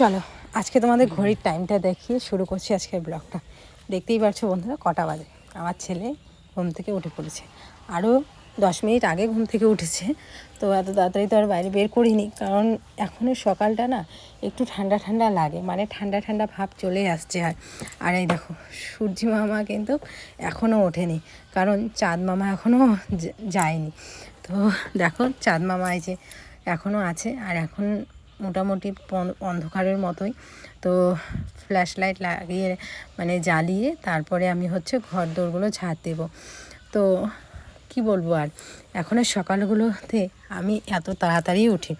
চলো, আজকে তোমাদের ঘড়ির টাইমটা দেখিয়ে শুরু করছি আজকের ব্লগটা দেখতেই পারছ বন্ধুরা, কটা বাজে। আমার ছেলে ঘুম থেকে উঠে পড়েছে। আরও দশ মিনিট আগে ঘুম থেকে উঠেছে, তো এত তাড়াতাড়ি তো আর বাইরে বের করিনি। কারণ এখনও সকালটা না একটু ঠান্ডা ঠান্ডা লাগে মানে ঠান্ডা ঠান্ডা ভাব চলে আসছে আর। আর এই দেখো, সূর্যি মামা কিন্তু এখনও ওঠেনি, কারণ চাঁদ মামা এখনও যায়নি। তো দেখো, চাঁদ মামা এই যে এখনও আছে, আর এখন মোটামুটি অন্ধকারের মতোই। তো ফ্ল্যাশ লাইট লাগিয়ে মানে জ্বালিয়ে তারপরে আমি হচ্ছে ঘর দোরগুলো ঝাড় দেবো। তো কি বলব আর? এখনের সকালগুলোতে আমি এত তাড়াতাড়ি উঠি।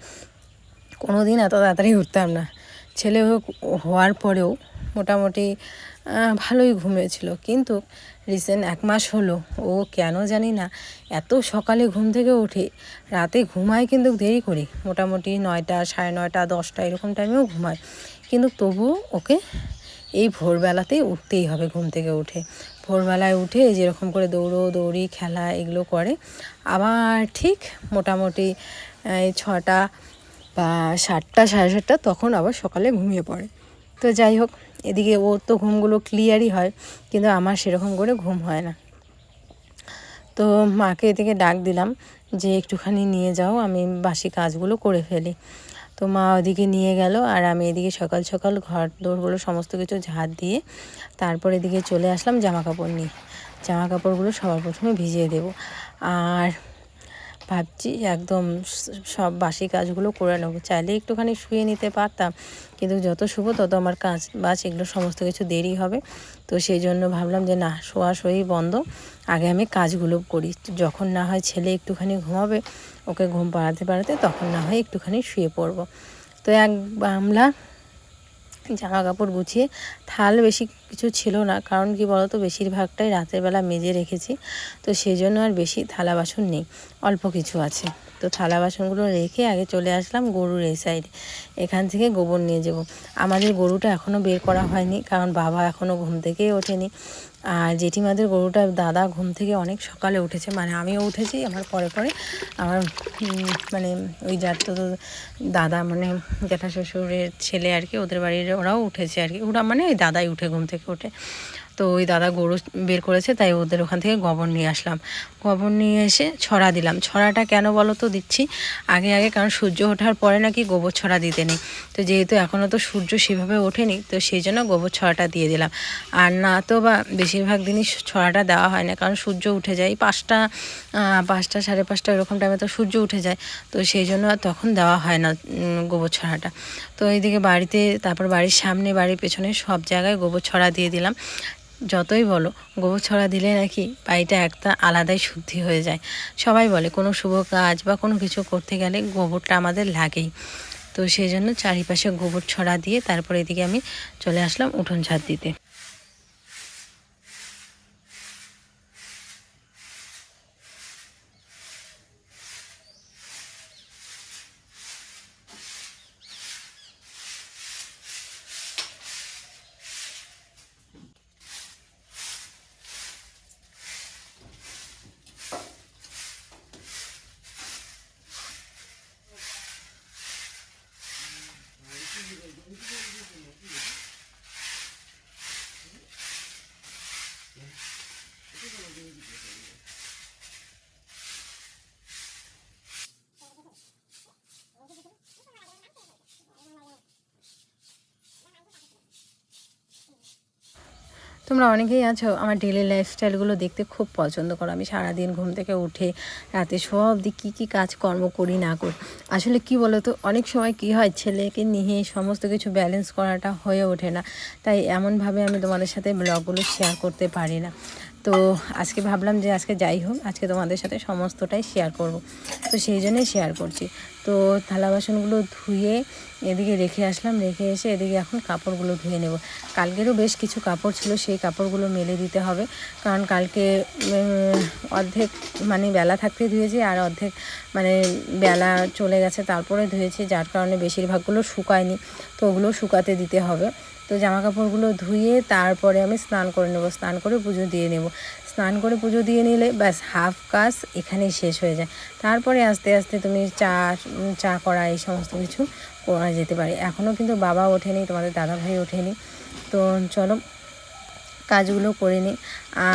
কোনো দিন এত তাড়াতাড়ি উঠতাম না। ছেলে হোক- হওয়ার পরেও মোটামুটি ভালোই ঘুমিয়েছিল। কিন্তু রিসেন্ট এক মাস হলো, ও কেন জানি না, এত সকালে ঘুম থেকে ওঠে রাতে ঘুমায় কিন্তু দেরি করি, মোটামুটি নয়টা, সাড়ে নয়টা, দশটা, এরকম টাইমেও ঘুমায়। কিন্তু তবুও ওকে এই ভোরবেলাতেই উঠতেই হবে ঘুম থেকে উঠে। ভোরবেলায় উঠে যেরকম করে দৌড়ো, দৌড়ি, খেলা এগুলো করে। আবার ঠিক মোটামুটি ছটা বা সাতটা, সাড়ে সাতটা তখন আবার সকালে ঘুমিয়ে পড়ে। তো যাই হোক এদিকে ওর তো ঘুমগুলো ক্লিয়ারই হয়, কিন্তু আমার সেরকম করে ঘুম হয় না। তো মাকে এদিকে ডাক দিলাম যে, একটুখানি নিয়ে যাও, আমি বাসি কাজগুলো করে ফেলি। তো মা ওদিকে নিয়ে গেল, আর আমি এদিকে সকাল সকাল ঘর দোরগুলো সমস্ত কিছু ঝাড় দিয়ে তারপর এদিকে চলে আসলাম জামা কাপড় নিয়ে। জামা কাপড়গুলো সবার প্রথমে ভিজিয়ে দেব। আর ভাবছি একদম সব বাসি কাজগুলো করে নেব। চাইলে একটুখানি শুয়ে নিতে পারতাম, কিন্তু যত শুভ তত আমার কাজ বাজ এগুলো সমস্ত কিছু দেরি হবে। তো সেই জন্য ভাবলাম যে না, শোয়া শোয়ই বন্ধ। আগে আমি কাজগুলো করি। যখন না হয় ছেলে একটুখানি ঘুমাবে, ওকে ঘুম পাড়াতে পাড়াতে তখন না হয় একটুখানি শুয়ে পড়ব। তো এক গামলা জামা কাপড় গুছিয়ে থাল বেশি কিছু ছিল না। কারণ কি বলতো, বেশিরভাগটাই রাতের বেলা মেজে রেখেছি। তো সেই জন্য আর বেশি থালা বাসন নেই, অল্প কিছু আছে। তো থালা বাসনগুলো রেখে আগে চলে আসলাম গরুর এই সাইডে এখান থেকে গোবর নিয়ে যাব। আমাদের গরুটা এখনও বের করা হয়নি, কারণ বাবা এখনও ঘুম থেকেই ওঠেনি। আর জেঠিমাদের গরুটা দাদা ঘুম থেকে অনেক সকালে উঠেছে। মানে আমিও উঠেছি আমার পরে পরে আমার মানে ওই যার তো দাদা মানে জ্যাঠা শ্বশুরের ছেলে আর কি, ওদের বাড়ির ওরাও উঠেছে আর কি। ওরা মানে ওই দাদাই উঠে ঘুম থেকে ওঠে। তো ওই দাদা গরু বের করেছে, তাই ওদের ওখান থেকে গোবর নিয়ে আসলাম। গোবর নিয়ে এসে ছড়া দিলাম। ছড়াটা কেন বলো তো দিচ্ছি? আগে আগে, কারণ সূর্য ওঠার পরে নাকি গোবর ছড়া দিতে নেই। তো যেহেতু এখনও তো সূর্য সেভাবে ওঠেনি, তো সেই জন্য গোবর ছড়াটা দিয়ে দিলাম। আর না তো বা বেশিরভাগ দিনই ছড়াটা দেওয়া হয় না, কারণ সূর্য উঠে যায়। পাঁচটা পাঁচটা, সাড়ে পাঁচটা এরকম টাইমে তো সূর্য উঠে যায়। তো সেই জন্য আর তখন দেওয়া হয় না গোবর ছড়াটা। তো এইদিকে বাড়িতে, তারপর বাড়ির সামনে, বাড়ির পেছনে সব জায়গায় গোবর ছড়া দিয়ে দিলাম। যতই বলো, গোবর ছড়া দিলে নাকি বাড়িটা একটা আলাদাই শুদ্ধি হয়ে যায়। সবাই বলে, কোনো শুভ কাজ বা কোনো কিছু করতে গেলে গোবরটা আমাদের লাগেই। তো সেই জন্য চারিপাশে গোবর ছড়া দিয়ে তারপর এদিকে আমি চলে আসলাম উঠোন ছাদ দিতে। তোমরা অনেকেই আছো, আমার ডেলি লাইফস্টাইলগুলো দেখতে খুব পছন্দ করো। আমি সারাদিন ঘুম থেকে উঠে রাতে সব দিক কী কী কাজকর্ম করি না করি। আসলে কি বলো তো অনেক সময় কি হয়, ছেলেকে নিয়ে সমস্ত কিছু ব্যালেন্স করাটা হয়ে ওঠে না। তাই এমনভাবে আমি তোমাদের সাথে ব্লগগুলো শেয়ার করতে পারি না। তো আজকে ভাবলাম যে আজকে যাই হোক, আজকে তোমাদের সাথে সমস্তটাই শেয়ার করব। তো সেই জন্যই শেয়ার করছি। তো থালা বাসনগুলো ধুয়ে এদিকে রেখে আসলাম, রেখে এসে এদিকে এখন কাপড়গুলো ধুয়ে নেব। কালকেরও বেশ কিছু কাপড় ছিল, সেই কাপড়গুলো মেলে দিতে হবে। কারণ কালকে অর্ধেক মানে বেলা থাকতে ধুয়েছি আর অর্ধেক মানে বেলা চলে গেছে, তারপরে ধুয়েছি, যার কারণে বেশিরভাগগুলো শুকায়নি, তো ওগুলো শুকাতে দিতে হবে। তো জামা কাপড়গুলো ধুয়ে তারপরে আমি স্নান করে নেব, স্নান করে পুজো দিয়ে নেব। স্নান করে পুজো দিয়ে নিলে ব্যাস হাফ কাজ এখানেই শেষ হয়ে যায়। তারপরে আস্তে আস্তে তুমি চা চা করা এই সমস্ত কিছু করা যেতে পারে। এখনও কিন্তু বাবা ওঠেনি, তোমাদের দাদা ভাই ওঠেনি। তো চলো কাজগুলো করে নিই।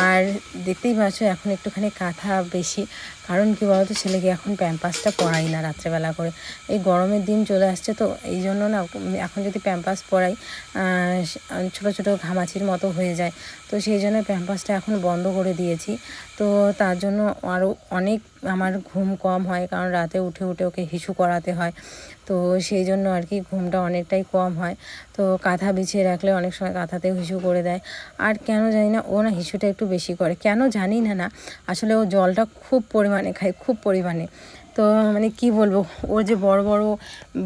আর দেখতেই পাচ্ছ এখন একটুখানি কাঁথা বেশি। কারণ কি বলতো, ছেলেকে এখন প্যাম্পাসটা পরাই না রাত্রেবেলা করে। এই গরমের দিন চলে আসছে তো, এই জন্য না এখন যদি প্যাম্পাস পরাই ছোট ছোট ঘামাচির মতো হয়ে যায়। তো সেই জন্য প্যাম্পাসটা এখন বন্ধ করে দিয়েছি। তো তার জন্য আরও অনেক আমার ঘুম কম হয়, কারণ রাতে উঠে উঠে ওকে হিসু করাতে হয়। তো সেই জন্য আর কি ঘুমটা অনেকটাই কম হয়। তো কাঁথা বিছিয়ে রাখলে অনেক সময় কাঁথাতেও হিসু করে দেয়। আর কেন জানি না, ও না হিসুটা একটু বেশি করে। কেন জানি না না। আসলে ও জলটা খুব পরিমাণে খায়, খুব পরিমাণে। তো মানে কি বলব, ওর যে বড় বড়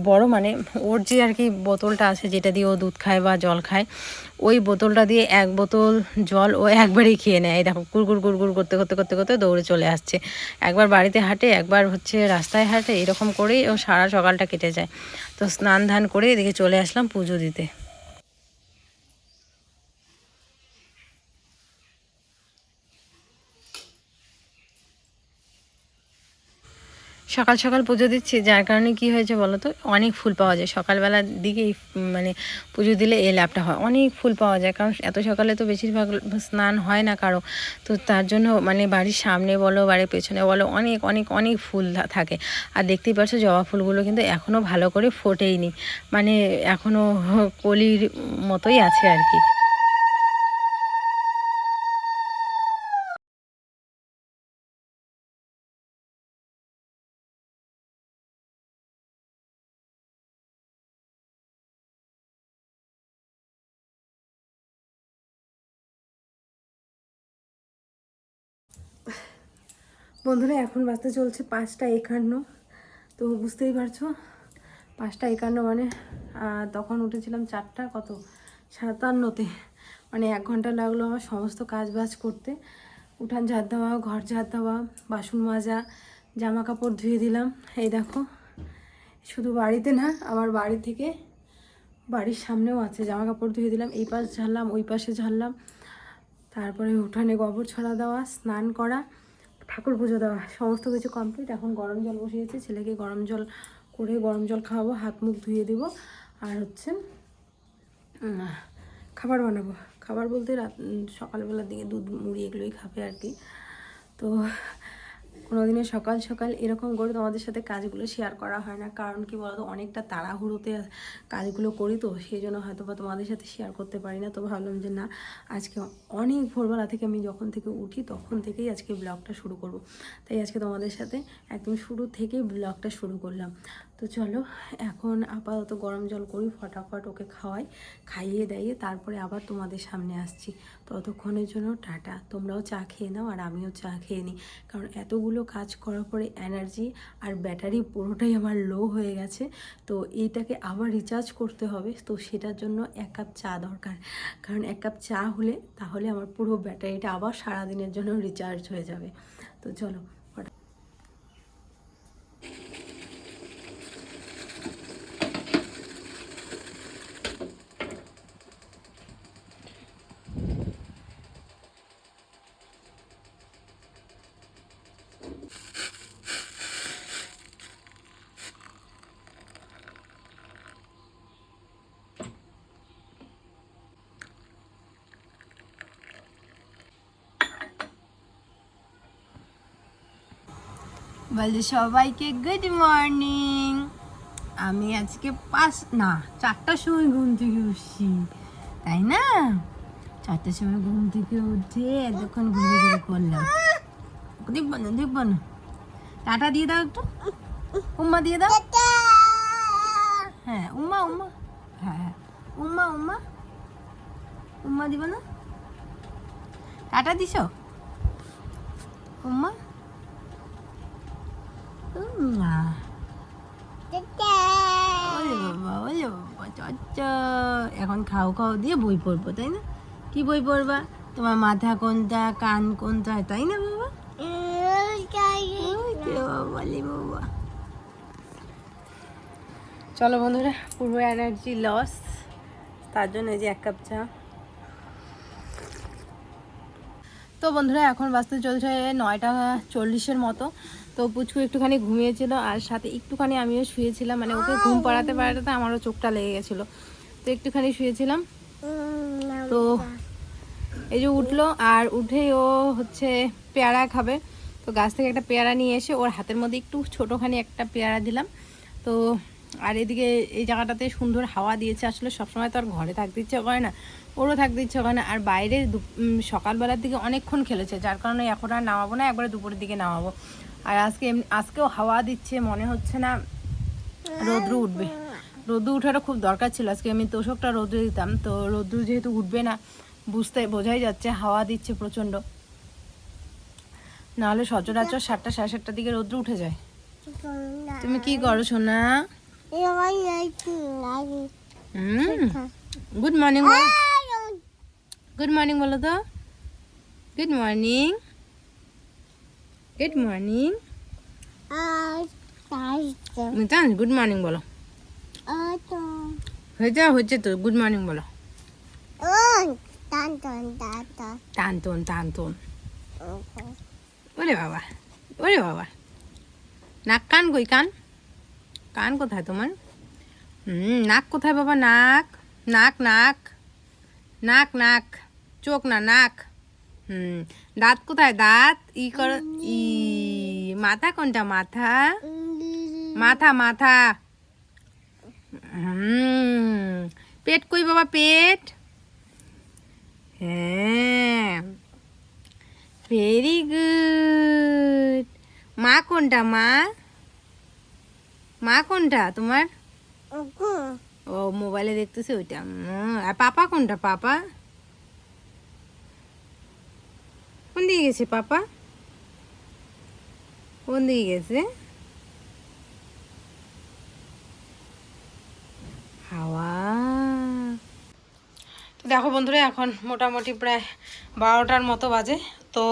বড় মানে ওর যে আর কি বোতলটা আছে যেটা দিয়ে ও দুধ খায় বা জল খায়, ওই বোতলটা দিয়ে এক বোতল জল ও একবারেই খেয়ে নেয়। দেখো গুড়গুড় গুড়গুড় করতে করতে করতে করতে দৌড়ে চলে আসছে। একবার বাড়িতে হাঁটে, একবার হচ্ছে রাস্তায় হাঁটে, এরকম করেই ও সারা সকালটা কেটে যায়। তো স্নান ধান করে এদিকে চলে আসলাম পুজো দিতে। সকাল সকাল পুজো দিচ্ছি যার কারণে কি হয়েছে বলো তো? অনেক ফুল পাওয়া যায়। সকালবেলার উম, মানে পুজো দিলে এই লাভটা হয়। অনেক ফুল পাওয়া যায় কারণ এত সকালে তো বেশিরভাগ স্নান হয় না কারও। তো তার জন্য মানে বাড়ির সামনে বলো বাড়ির পেছনে বলো অনেক অনেক অনেক ফুল থাকে। আর দেখতেই পাচ্ছ জবা ফুলগুলো কিন্তু এখনও ভালো করে ফোটেইনি। মানে এখনও কলির মতোই আছে আর কি। বন্ধুরা, এখন বাজতে চলছে পাঁচটা একান্ন। তো বুঝতেই পারছ, পাঁচটা একান্ন মানে তখন উঠেছিলাম চারটা, কত? সাতান্নতে। মানে এক ঘণ্টা লাগল আমার সমস্ত কাজ বাজ করতে। উঠান ঝাড় দেওয়া, ঘর ঝাড় দেওয়া, বাসন মাজা জামা কাপড় ধুয়ে দিলাম। এই দেখো, শুধু বাড়িতে না, আমার বাড়ি থেকে বাড়ির সামনেও আছে। জামা কাপড় ধুয়ে দিলাম, এই পাশ ঝাড়লাম, ওই পাশে ঝাড়লাম। তারপরে উঠানে গোবর ছড়া দেওয়া, স্নান করা ঠাকুর পুজো দেওয়া, সমস্ত কিছু কমপ্লিট এখন গরম জল বসিয়েছি, ছেলেকে গরম জল করে গরম জল খাওয়াবো, হাত মুখ ধুয়ে দেব, আর হচ্ছে খাবার বানাবো। খাবার বলতে রাত সকালবেলার দিকে দুধ মুড়ি এগুলোই খাবে আর কি। তো কোনোদিনও সকাল সকাল এরকম করে তোমাদের সাথে কাজগুলো শেয়ার করা হয় না। কারণ কি বলতো? অনেকটা তাড়াহুড়োতে কাজগুলো করি তো, সেই জন্য হয়তো বা তোমাদের সাথে শেয়ার করতে পারি না। তো ভাবলাম যে না, আজকে অনেক ভোরবেলা থেকে আমি যখন থেকে উঠি তখন থেকেই আজকে ব্লগটা শুরু করব। তাই আজকে তোমাদের সাথে একদম শুরু থেকেই ব্লগটা শুরু করলাম। তো চলো, এখন আপাতত গরম জল করি, ফটাফট ওকে খাওয়াই, খাইয়ে দাইয়ে তারপরে আবার তোমাদের সামনে আসছি। ততক্ষণের জন্য টাটা। তোমরাও চা খেয়ে নাও আর আমিও চা খেয়ে নিই। কারণ এতগুলো কাজ করার পরে এনার্জি আর ব্যাটারি পুরোটাই আমার লো হয়ে গেছে। তো এইটাকে আবার রিচার্জ করতে হবে। তো সেটার জন্য এক কাপ চা দরকার। কারণ এক কাপ চা হলে তাহলে আমার পুরো ব্যাটারিটা আবার সারাদিনের জন্য রিচার্জ হয়ে যাবে। তো চলো ফটা- বলে সবাইকে গুড মর্নিং আমি আজকে পাঁচ, না, চারটার সময় ঘুম থেকে উঠছি, তাই না? চারটার সময় ঘুম থেকে উঠে এতক্ষণ ঘুরে ঘুরে করলাম। দেখব না দেখব না। টাটা দিয়ে দাও একটু। উম্মা দিয়ে দাও। হ্যাঁ উম্মা উম্মা। হ্যাঁ হ্যাঁ। উম্মা উম্মা। উম্মা দিব না? টাটা দিছ? উম্মা উম্মা ওলে বাবা ওলে বাবা চচ্চা এখন খাও খাও দিয়ে বই পড়ব তাই না কি বই পড়বা তোমার মাথা কোনটা কান কোনটা তাই না বাবা বাবা চলো বন্ধুরা পুরো এনার্জি লস তার জন্য যে এক কাপ চা। তো তো বন্ধুরা এখন বাজতে চলছে নয়টা চল্লিশের মতো। তো পুচকু একটুখানি ঘুমিয়েছিল আর সাথে একটুখানি আমিও শুয়েছিলাম মানে ওকে ঘুম পাড়াতে পাড়াতে আমারও চোখটা লেগে গেছিল। তো একটুখানি শুয়েছিলাম। তো এই যে উঠল আর উঠে ও হচ্ছে পেয়ারা খাবে। তো গাছ থেকে একটা পেয়ারা নিয়ে এসে ওর হাতের মধ্যে একটু ছোটোখানি একটা পেয়ারা দিলাম। তো আর এদিকে এই জায়গাটাতে সুন্দর হাওয়া দিয়েছে, আসলে সবসময় তো আর ঘরে থাকতে ইচ্ছে করে না, ওরও থাকতে ইচ্ছে করে না। আর বাইরে সকালবেলার দিকে অনেকক্ষণ খেলেছে, যার কারণে এখন আর নামাবো না, একবারে দুপুরের দিকে নামাবো। আর আজকে আজকেও হাওয়া দিচ্ছে মনে হচ্ছে না রোদ্রু উঠবে। রোদ্রু উঠাটা খুব দরকার ছিল। আজকে আমি তোষকটা রোদ্রে দিতাম তো রোদ্রু যেহেতু উঠবে না বুঝতে বোঝাই যাচ্ছে হাওয়া দিচ্ছে প্রচণ্ড। নাহলে সচরাচর সাতটা সাড়ে সাতটার দিকে রোদ্র উঠে যায়। তুমি কি করো সোনা? গুড মর্নিং গুড মর্নিং বলো তো। Good morning good morning Mitan good morning বলো হয়েছে হচ্ছে তো। গুড মর্নিং বলো টানতন টানতন ওরে বাবা ওরে বাবা। নাক কান কই কান? কান কোথায় তোমার? হুম নাক কোথায় বাবা? নাক নাক নাক। নাক নাক। চোখ না নাক। হুম দাঁত কোথায়? দাঁত? ই কর ই মাথা কোনটা? মাথা? মাথা মাথা। হুম। পেট কই বাবা পেট? হ্যাঁ। ভেরি গুড মা কোনটা মা? মা কোনটা তোমার? ও মোবাইলে দেখতেছে ওইটা। আর পাপা কোনটা? পাপা? কোন দিকে গেছে পাপা? কোন দিকে গেছে? হাওয়া। দেখো বন্ধুরা, এখন মোটামুটি প্রায় বারোটার মতো বাজে। তো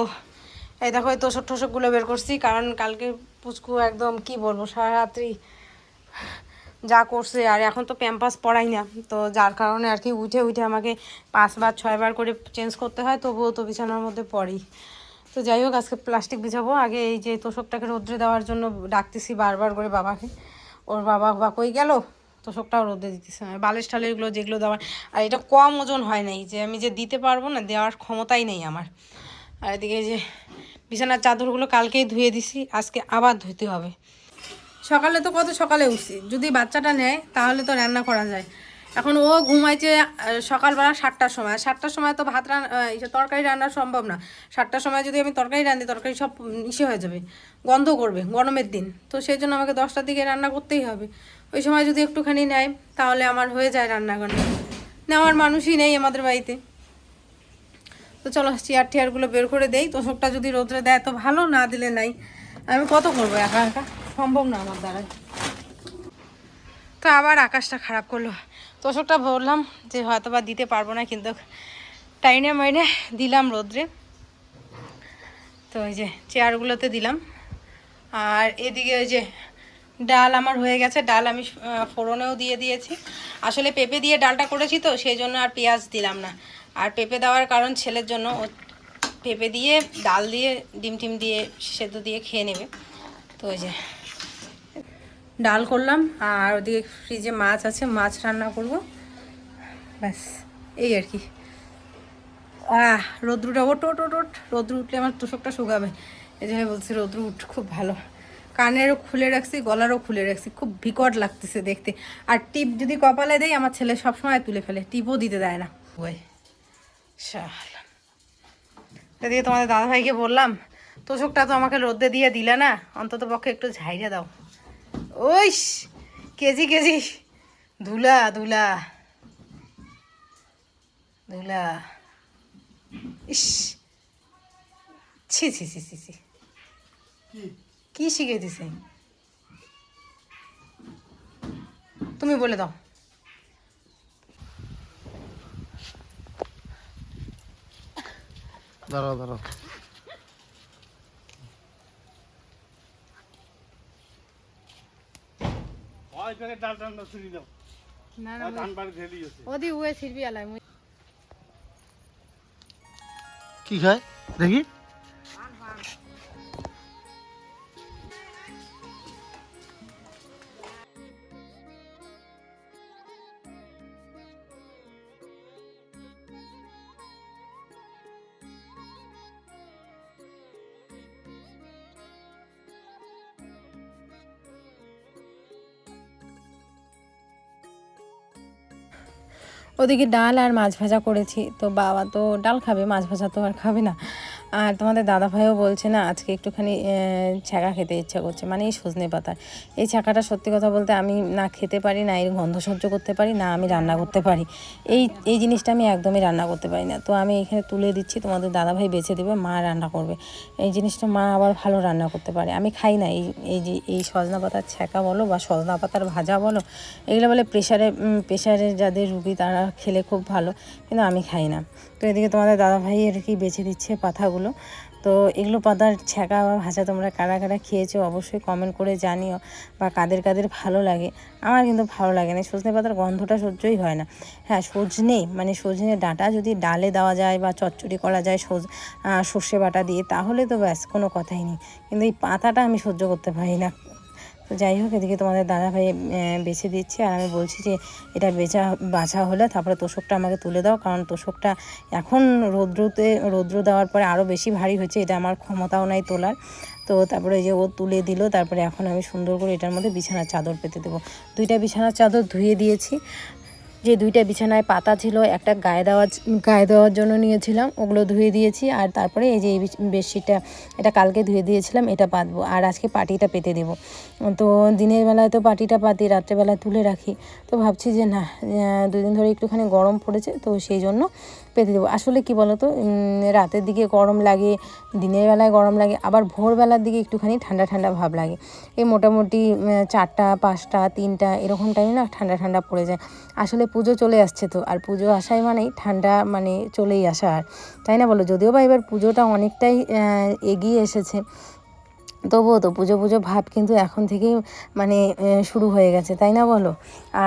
এই দেখো, এই তোষক টোষকগুলো বের করছি, কারণ কালকে পুচকু একদম কি বলব সারা রাত্রি যা করছে, আর এখন তো প্যাম্পাস পড়াই না। তো যার কারণে আর কি উঠে উঠে আমাকে পাঁচবার, ছয়বার করে চেঞ্জ করতে হয়, তবুও তো বিছানার মধ্যে পড়ি। তো যাই হোক, আজকে প্লাস্টিক বিছাবো। আগে এই যে তোষকটাকে রোদ্রে দেওয়ার জন্য ডাকতেছি বারবার করে বাবাকে। ওর বাবা বা কই গেল? তোষকটাও রোদে দিতেছে না। বালিশ টালিশ এগুলো যেগুলো দেওয়ার আর এটা কম ওজন হয় নাই। যে আমি যে দিতে পারব না, দেওয়ার ক্ষমতাই নেই আমার। আর এদিকে যে বিছানার চাদরগুলো কালকেই ধুয়ে দিছি, আজকে আবার ধুতে হবে। সকালে তো কত সকালে উঠছি। যদি বাচ্চাটা নেয়, তাহলে তো রান্না করা যায়। এখন ও ঘুমাইছে সকালবেলা সাতটার সময়। সাতটার সময় তো ভাত রান্না তরকারি রান্না সম্ভব না। সাতটার সময় যদি আমি তরকারি রান্ধি তরকারি সব ইসে হয়ে যাবে, গন্ধ করবে, গরমের দিন। তো সেই জন্য আমাকে দশটার দিকে রান্না করতেই হবে। ওই সময় যদি একটুখানি নেয়, তাহলে আমার হয়ে যায় রান্না করা নেওয়ার মানুষই নেই আমাদের বাড়িতে। তো চলো চেয়ার টেয়ারগুলো বের করে দেই। তোষকটা যদি রোদ্রে দেয়, তো ভালো, না দিলে নাই। আমি কত করব, একা একা? সম্ভব না আমার দ্বারাই। তো আবার আকাশটা খারাপ করল। তোষকটা বললাম যে হয়তো বা দিতে পারব না, কিন্তু টাইনে মাইনে দিলাম রোদ্রে। তো ওই যে চেয়ারগুলোতে দিলাম। আর এদিকে ওই যে ডাল আমার হয়ে গেছে, ডাল আমি ফোড়নেও দিয়ে দিয়েছি। আসলে পেঁপে দিয়ে ডালটা করেছি তো, সেই জন্য আর পেঁয়াজ দিলাম না। আর পেঁপে দেওয়ার কারণ ছেলের জন্য ও পেঁপে দিয়ে, ডাল দিয়ে, ডিম টিম দিয়ে, সেদ্ধ দিয়ে খেয়ে নেবে। তো ওই যে ডাল করলাম, আর ওদিকে ফ্রিজে মাছ আছে, মাছ রান্না করব। ব্যাস, এই আর কি। আহ, রৌদ্রুটা ওট ওট ওট ওট রৌদ্র উঠলে আমার তোষকটা শুকাবে। এই জন্য বলছি, রৌদ্র উঠ, খুব ভালো। কানেরও খুলে রাখছি, গলারও খুলে রাখছি, খুব বিকট লাগতেছে দেখতে। আর টিপ যদি কপালে দেয় আমার ছেলে সবসময় তুলে ফেলে, টিপও দিতে দেয় না। ওই এদিকে তোমাদের দাদাভাইকে বললাম, তোষকটা তো আমাকে রোদে দিয়ে দিলে না অন্তত পক্ষে একটু ঝাইরে দাও। ওইস কেজি কেজি। ধুলা ধুলা। ধুলা। ইস। ছি ছি ছি ছি ছি। কি? শিখে দিছে? তুমি বলে দাও। দাঁড়াও দাঁড়াও। ওই প্যাকেট ডাল টান্ডা ছুরি দাও না আর ধান বাড়ি ঢেলি আছে। ওদি আলাই কি খায়? দেখি। ওদিকে ডাল আর মাছ ভাজা করেছি। তো বাবা তো ডাল খাবে, মাছ ভাজা তো আর খাবে না। আর তোমাদের দাদা ভাইও বলছে না, আজকে একটুখানি ছ্যাঁকা খেতে ইচ্ছা করছে মানে এই সজনে পাতার এই ছ্যাঁকাটা সত্যি কথা বলতে আমি না খেতে পারি, না এর গন্ধ সহ্য করতে পারি, না আমি রান্না করতে পারি। এই এই জিনিসটা আমি একদমই রান্না করতে পারি না। তো আমি এখানে তুলে দিচ্ছি, তোমাদের দাদা ভাই বেছে দেবে, মা রান্না করবে। এই জিনিসটা মা আবার ভালো রান্না করতে পারে। আমি খাই না, এই এই যে, এই সজনা পাতার ছ্যাঁকা বলো বা সজনা পাতার ভাজা বলো, এগুলো বলে প্রেশারে প্রেশারে যাদের রুগী তারা খেলে খুব ভালো, কিন্তু আমি খাই না। তো এদিকে তোমাদের দাদা ভাই আর কি বেছে দিচ্ছে পাতাগুলো তো এগুলো পাতার ছ্যাঁকা বা ভাজা তোমরা কারা কারা খেয়েছো অবশ্যই কমেন্ট করে জানিও বা কাদের কাদের ভালো লাগে। আমার কিন্তু ভালো লাগে না সজনে পাতার গন্ধটা সহ্যই হয় না। হ্যাঁ সজনে মানে সজনে ডাঁটা যদি ডালে দেওয়া যায় বা চচ্চড়ি করা যায় সজ সর্ষে বাটা দিয়ে, তাহলে তো ব্যাস কোনো কথাই নেই। কিন্তু এই পাতাটা আমি সহ্য করতে পারি না। তো যাই হোক, এদিকে তোমাদের দাদা ভাই বেছে দিচ্ছে আর আমি বলছি যে, এটা বেচা, বাছা হলে তারপরে তোষকটা আমাকে তুলে দাও, কারণ তোষকটা এখন রৌদ্রতে, রৌদ্র দেওয়ার পরে আরও বেশি ভারী হচ্ছে, এটা আমার ক্ষমতাও নাই তোলার। তো তারপরে যে ও তুলে দিল, তারপরে এখন আমি সুন্দর করে এটার মধ্যে বিছানার চাদর পেতে দেবো। দুইটা বিছানার চাদর ধুয়ে দিয়েছি। যে দুইটা বিছানায় পাতা ছিল, একটা গায়ে দেওয়ার গায়ে দেওয়ার জন্য নিয়েছিলাম, ওগুলো ধুয়ে দিয়েছি, আর তারপরে এই যে এই বেডশিটটা, এটা কালকে ধুয়ে দিয়েছিলাম, এটা পাতবো, আর আজকে পাটিটা পেতে দেব। তো দিনের বেলায় তো পাটিটা পাতি, রাত্রেবেলায় তুলে রাখি, তো ভাবছি যে না দুদিন ধরে একটুখানি গরম পড়েছে, তো সেই জন্য পেতে দেবো। আসলে কি বলো তো রাতের দিকে গরম লাগে, দিনের বেলায় গরম লাগে, আবার ভোরবেলার দিকে একটুখানি ঠান্ডা ঠান্ডা ভাব লাগে। এই মোটামুটি চারটা, পাঁচটা, তিনটা, এরকম টাইমে না ঠান্ডা ঠান্ডা পড়ে যায়। আসলে পুজো চলে আসছে তো, আর পুজো আসাই মানেই ঠান্ডা মানে চলেই আসা আর। তাই না বলো? যদিও বা এবার পুজোটা অনেকটাই এগিয়ে এসেছে, তবুও তো পুজো পুজো ভাব কিন্তু এখন থেকেই মানে শুরু হয়ে গেছে, তাই না বলো?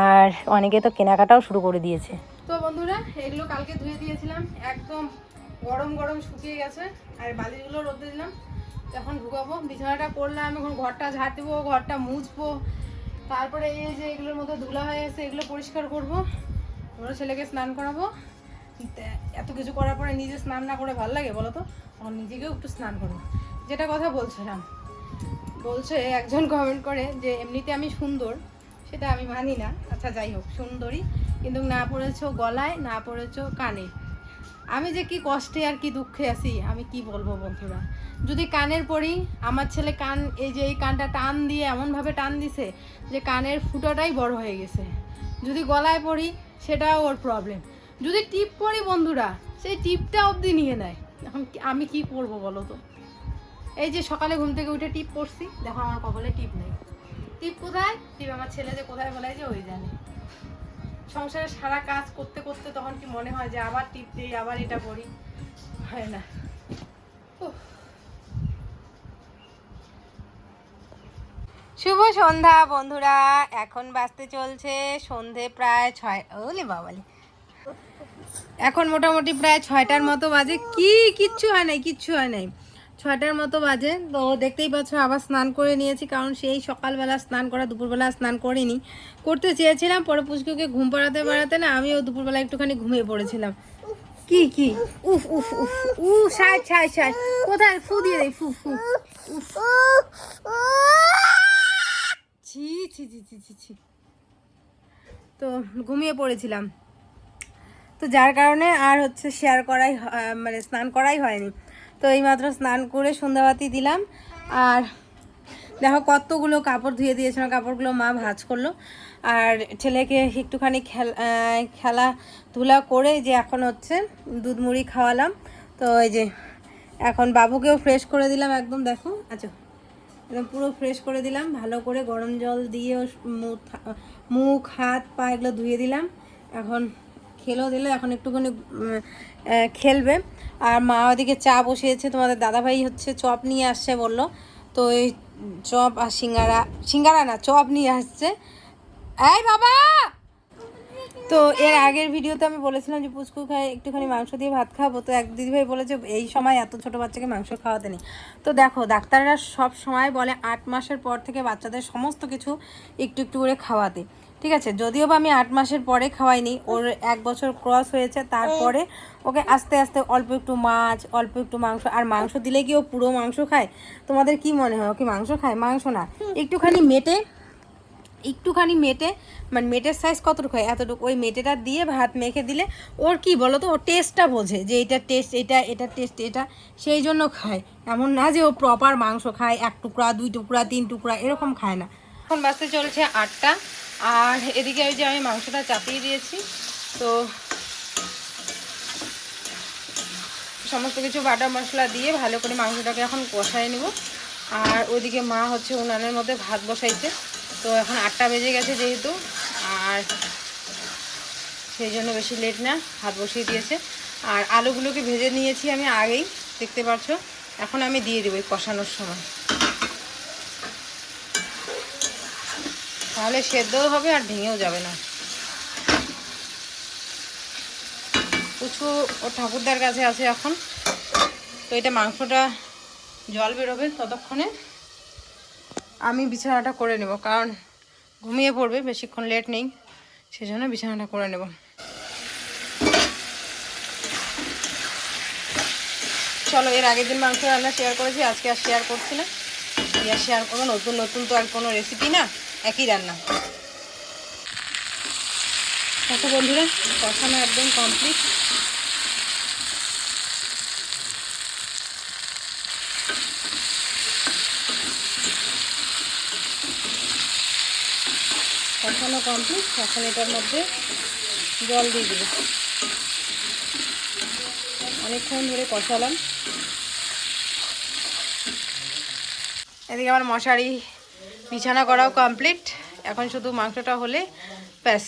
আর অনেকে তো কেনাকাটাও শুরু করে দিয়েছে। বন্ধুরা, এগুলো কালকে ধুয়ে দিয়েছিলাম। একদম গরম গরম শুকিয়ে গেছে, আর বালিগুলো রোদে দিলাম। এখন ঢুকাবো। বিছানাটা করলাম এখন ঘরটা ঝাড় দেবো, ঘরটা মুছবো। তারপরে এই যে এগুলোর মধ্যে ধুলা হয়ে গেছে, এগুলো পরিষ্কার করব। ওরা ছেলেকে স্নান করাবো। এত কিছু করার পরে নিজে স্নান না করে ভালো লাগে বলো তো? তখন নিজেকেও একটু স্নান করব। যেটা কথা বলছিলাম, বলছে একজন কমেন্ট করে যে, এমনিতে আমি সুন্দর সেটা আমি মানি না। আচ্ছা যাই হোক, সুন্দরী। কিন্তু না পড়েছো গলায়, না পড়েছো কানে। আমি যে কি কষ্টে আর কি দুঃখে আছি, আমি কি বলব বন্ধুরা? যদি কানের পরি, আমার ছেলে কান, এই যে এই কানটা টান দিয়ে এমনভাবে টান দিছে যে কানের ফুটোটাই বড় হয়ে গেছে। যদি গলায় পরি, সেটাও ওর প্রবলেম যদি টিপ পরি বন্ধুরা, সেই টিপটা অবধি নিয়ে নেয়। আমি কি করব বলো তো? এই যে সকালে ঘুম থেকে উঠে টিপ পরছি দেখো আমার কপালে টিপ নেই। টিপ কোথায়? টিপ আমার ছেলে যে কোথায় বলে যে ওই জানে। সংসারে সারা কাজ করতে করতে তখন কি মনে হয় যে আবার টিপ দিই, আবার এটা করি? হয় না। শুভ সন্ধ্যা বন্ধুরা, এখন বাজতে চলছে সন্ধে প্রায় ছয় ওলে বাবালে। এখন মোটামুটি প্রায় ছয়টার মতো বাজে। কি কিচ্ছু হয় নাই, কিচ্ছু হয় নাই। ছয়টার মতো বাজে। তো দেখতেই পাচ্ছ, আবার স্নান করে নিয়েছি, কারণ সেই সকালবেলা স্নান করা, দুপুরবেলা স্নান করিনি। করতে চেয়েছিলাম, পরে পুচকুকে ঘুম পাড়াতে পাড়াতে না, আমিও দুপুরবেলা একটুখানি ঘুমিয়ে পড়েছিলাম। কি কি? উফ উফ উফ, উ সাইড সাইড সাইড কোথায়? ফু দিয়ে দেয় ফু ফু। উফ। ছি ছি ছি ছি ছি ছি। তো ঘুমিয়ে পড়েছিলাম। তো যার কারণে আর হচ্ছে শেয়ার করাই মানে স্নান করাই হয়নি। তো এইমাত্র স্নান করে সন্ধ্যাবাতি দিলাম। আর দেখো কতগুলো কাপড় ধুয়ে দিয়েছিল কাপড়গুলো মা ভাজ করল। আর ছেলেকে একটুখানি খেল আহ, খেলাধুলা করে যে এখন হচ্ছে দুধ মুড়ি খাওয়ালাম। তো এই যে এখন বাবুকেও ফ্রেশ করে দিলাম একদম দেখো আচ্ছা। একদম পুরো ফ্রেশ করে দিলাম ভালো করে গরম জল দিয়ে মুখ হাত পা এগুলো ধুয়ে দিলাম। এখন খেলেও দিলে এখন একটুখানি খেলবে। আর মা ওদিকে চা বসিয়েছে, তোমাদের দাদাভাই হচ্ছে চপ নিয়ে আসছে বলল। তো এই চপ আর সিঙ্গারা সিঙ্গারা না, চপ নিয়ে আসছে। এই বাবা! তো এর আগের ভিডিওতে আমি বলেছিলাম যে পুচকু খাই একটুখানি মাংস দিয়ে ভাত খাব। তো এক দিদিভাই বলেছে, এই সময় এত ছোট বাচ্চাকে মাংস খাওয়াতে নেই। তো দেখো, ডাক্তাররা সব সময় বলে আট মাসের পর থেকে বাচ্চাদের সমস্ত কিছু একটু একটু করে খাওয়াতে। ঠিক আছে? যদিও বা আমি আট মাসের পরে খাওয়াইনি, ওর এক বছর ক্রস হয়েছে, তারপরে ওকে আস্তে আস্তে অল্প একটু মাছ, অল্প একটু মাংস, আর মাংস দিলে কি ও পুরো মাংস খায়? তোমাদের কি মনে হয়? ও কি মাংস খায়? মাংস না। একটুখানি মেটে একটুখানি মেটে মানে মেটের সাইজ কতটুকু হয় এতটুকু, ওই মেটেটা দিয়ে ভাত মেখে দিলে ওর কি বলো তো ওর টেস্টটা বোঝে যে এটা টেস্ট এটা এটা টেস্ট এটা সেই জন্য খায়। এমন না যে ও প্রপার মাংস খায়, এক টুকরা, দুই টুকরা, তিন টুকরা, এরকম খায় না। এখন বাসতে চলছে আটটা, আর এদিকে ওই যে আমি মাংসটা চাপিয়ে দিয়েছি, তো সমস্ত কিছু বাটা মশলা দিয়ে ভালো করে মাংসটাকে এখন কষায় নেব। আর ওইদিকে মা হচ্ছে উনানের মধ্যে ভাত বসাইছে। তো এখন আটটা বেজে গেছে যেহেতু, আর সেই জন্য বেশি লেট না হাত বসিয়ে দিয়েছে। আর আলুগুলোকে ভেজে নিয়েছি আমি আগেই, দেখতে পাচ্ছ এখন আমি দিয়ে দেবো কষানোর সময়। তাহলে সেদ্ধও হবে আর ভেঙেও যাবে না। পুচু ও ঠাকুরদার কাছে আছে এখন। তো এটা মাংসটা জল বেরোবে ততক্ষণে। আমি বিছানাটা করে নেব, কারণ ঘুমিয়ে পড়বে, বেশিক্ষণ লেট নেই, সেজন্য বিছানাটা করে নেব। চলো, এর আগের দিন মাংস রান্না শেয়ার করেছি, আজকে আর শেয়ার করছি না। আর শেয়ার করব, নতুন নতুন তো আর কোনো রেসিপি না, একই রান্না। দেখো বন্ধুরা কষানো একদম কমপ্লিট কষানো কমপ্লিট। এখন এটার মধ্যে জল দিয়ে দেবো। অনেকক্ষণ ধরে কষালাম। এদিকে আমার মশারি বিছানা করাও কমপ্লিট। এখন শুধু মাংসটা হলে ব্যাস।